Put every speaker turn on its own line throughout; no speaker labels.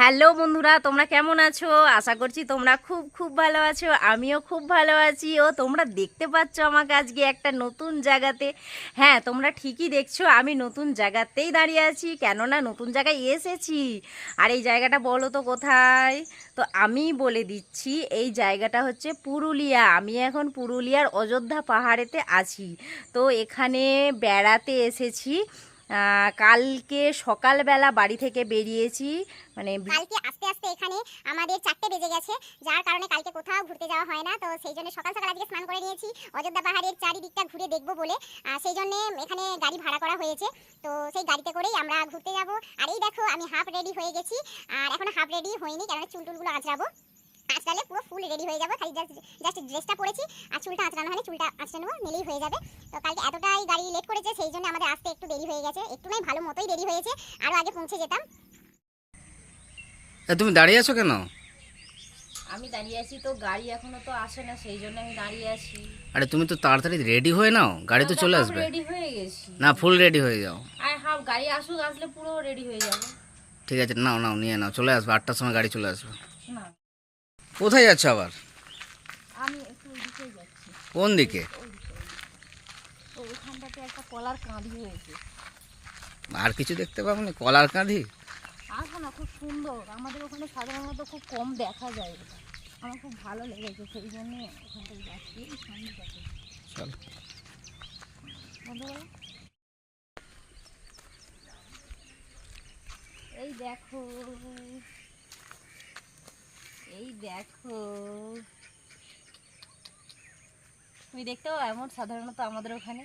Hello বন্ধুরা, তোমরা কেমন আছো? আশা করছি তোমরা খুব খুব ভালো আছো, আমিও খুব ভালো আছি। ও, তোমরা দেখতে পাচ্ছ আমাকে আজকে একটা নতুন জায়গাতে। হ্যাঁ তোমরা ঠিকই দেখছ, আমি নতুন জায়গাতেই দাঁড়িয়ে আছি, কেননা নতুন জায়গায় এসেছি। আর এই জায়গাটা বলো তো কোথায়? তো আমি বলে দিচ্ছি, এই জায়গাটা হচ্ছে পুরুলিয়া। আমি এখন পুরুলিয়ার অযোধ্যা পাহাড়েতে আছি। তো এখানে বেড়াতে এসেছি। কালকে সকালবেলা বাড়ি থেকে বেরিয়েছি। মানে
কালকে আস্তে আস্তে এখানে আমাদের চারটে বেজে গেছে। যার কারণে কালকে কোথাও ঘুরতে যাওয়া হয় না। তো সেই জন্য সকাল সকাল আজকে স্নান করে নিয়েছি। অযোধ্যা পাহাড়ের চারিদিকটা ঘুরে দেখব বলে। সেই জন্য এখানে গাড়ি ভাড়া করা হয়েছে। তো সেই গাড়িতে করেই আমরা ঘুরতে যাব। আর এই দেখো, আমি হাফ রেডি হয়ে গেছি। আর এখনও হাফ রেডি হইনি কারণ চুলটুলগুলো আঁচড়াবো। আঁচড়ালে পুরো ফুল রেডি হয়ে যাব। খালি জাস্ট জাস্ট ড্রেসটা পরেছি। আর চুলটা আঁচড়ানো হয়নি চুলটা আঁচড়ানো নিলেই হয়ে যাবে। তো কালকে এতটাই গাড়ি লেট করেছে সেই জন্য আমাদের আসতে একটু দেরি হয়ে গেছে। একটু নয় ভালো মতোই দেরি হয়েছে। আরও আগে পৌঁছে যেতাম।
এ, তুমি দাঁড়িয়ে আছো কেন?
আমি দাঁড়িয়ে আছি তো গাড়ি এখনও তো আসে না সেই জন্য আমি দাঁড়িয়ে আছি।
আরে তুমি তো তাড়াতাড়ি রেডি হয়ে নাও গাড়ি তো চলে আসবে।
রেডি হয়ে গেছি।
না ফুল রেডি হয়ে যাও।
আর হাফ গাড়ি আসুক আসলে পুরো রেডি হয়ে যাবে।
ঠিক আছে নাও নাও নিয়ে নাও চলে আসবে আটটার সময় গাড়ি চলে আসবে।
না।
কোথায় যাচ্ছ আবার?
আমি একটু যাচ্ছি।
কোন দিকে?
একটা কলার হয়েছে।
আর কিছু দেখতে পাবো না কলার কাঁধি?
আসো না খুব সুন্দর। আমাদের ওখানে সাধারণত খুব কম দেখা যায় এটা। আমার খুব ভালো লেগেছে সেই জন্য যাচ্ছি।
চলো।
এই দেখো। এই দেখো। তুমি দেখতেও এমন সাধারণত আমাদের ওখানে?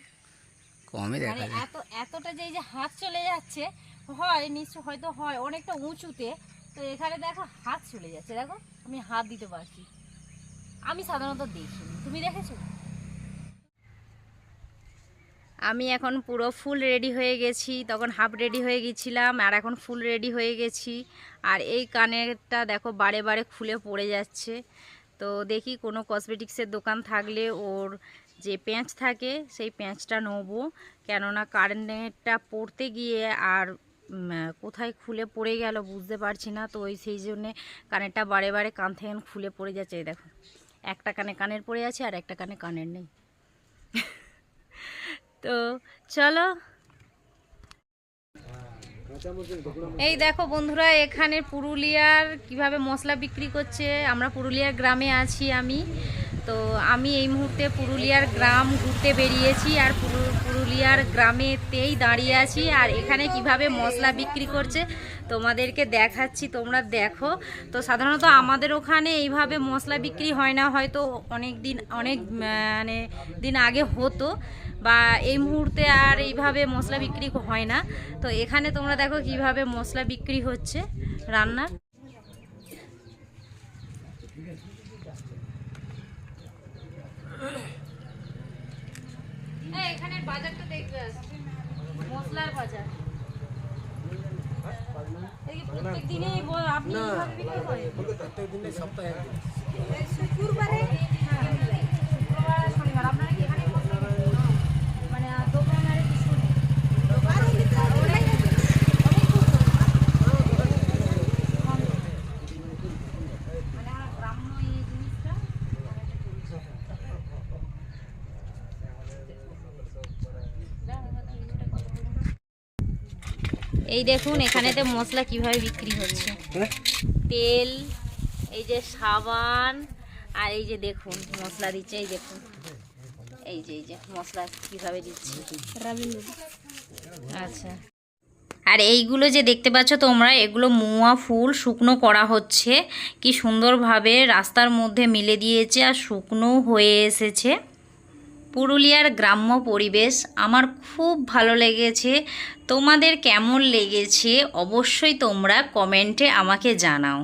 কমই দেখা
মানে
যায়।
এত এতটা যে যে হাত চলে যাচ্ছে হয় নিশ্চয় হয়তো হয় অনেকটা উঁচুতে। তো এখানে দেখো হাত চলে যাচ্ছে। দেখো আমি হাত দিতে পারছি। আমি সাধারণত দেখিনি। তুমি দেখেছ? আমি এখন পুরো ফুল রেডি হয়ে গেছি, তখন হাফ রেডি হয়ে গেছিলাম আর এখন ফুল রেডি হয়ে গেছি। আর এই কানেরটা দেখো বারে বারে খুলে পড়ে যাচ্ছে। তো দেখি কোনো কসমেটিক্সের দোকান থাকলে ওর যে প্যাঁচ থাকে সেই প্যাঁচটা নেব। কেননা কারেন্টটা পড়তে গিয়ে আর কোথায় খুলে পড়ে গেল বুঝতে পারছি না। তো ওই সেই জন্যে কানেরটা বারে বারে কান থেকে খুলে পড়ে যাচ্ছে। দেখো, একটা কানে কানের পড়ে আছে আর একটা কানে কানের নেই। তো চলো। এই দেখো বন্ধুরা, এখানে পুরুলিয়ার কীভাবে মশলা বিক্রি করছে। আমরা পুরুলিয়ার গ্রামে আছি আমি। তো আমি এই মুহূর্তে পুরুলিয়ার গ্রাম ঘুরতে বেরিয়েছি আর পুরুলিয়ার গ্রামেতেই দাঁড়িয়ে আছি। আর এখানে কীভাবে মশলা বিক্রি করছে তোমাদেরকে দেখাচ্ছি, তোমরা দেখো। তো সাধারণত আমাদের ওখানে এইভাবে মশলা বিক্রি হয় না, হয়তো অনেক দিন, অনেক মানে দিন আগে হতো বা এই মুহূর্তে আর এইভাবে মশলা বিক্রি হয় না। তো এখানে তোমরা দেখো কীভাবে মশলা বিক্রি হচ্ছে রান্নার। এই, এখানের বাজারটা দেখবে। মশলার বাজার প্রত্যেক দিনই আপনি? শুক্রবারে হ্যাঁ, শনিবার আপনারা কি এখানে মশলা বিক্রি করেন? মানে আহ, দোকান আর কিছু নেই? দোকান আর অনেক অনেক দূর করে না? কম দূর। মানে আমার গ্রাম্য এই জিনিসটা এই দেখুন এখানেতে মশলা কীভাবে বিক্রি হচ্ছে। তেল এই যে সাবান আর এই যে দেখুন মশলা দিচ্ছে এই দেখুন। এই যে এই যে মশলা কীভাবে দিচ্ছে। আচ্ছা। আর এইগুলো যে দেখতে পাচ্ছ তোমরা এগুলো মুয়া ফুল শুকনো করা হচ্ছে। কি সুন্দরভাবে রাস্তার মধ্যে মিলে দিয়েছে আর শুকনো হয়ে এসেছে। পুরুলিয়ার গ্রাম্য পরিবেশ আমার খুব ভালো লেগেছে। তোমাদের কেমন লেগেছে? অবশ্যই তোমরা কমেন্টে আমাকে জানাও।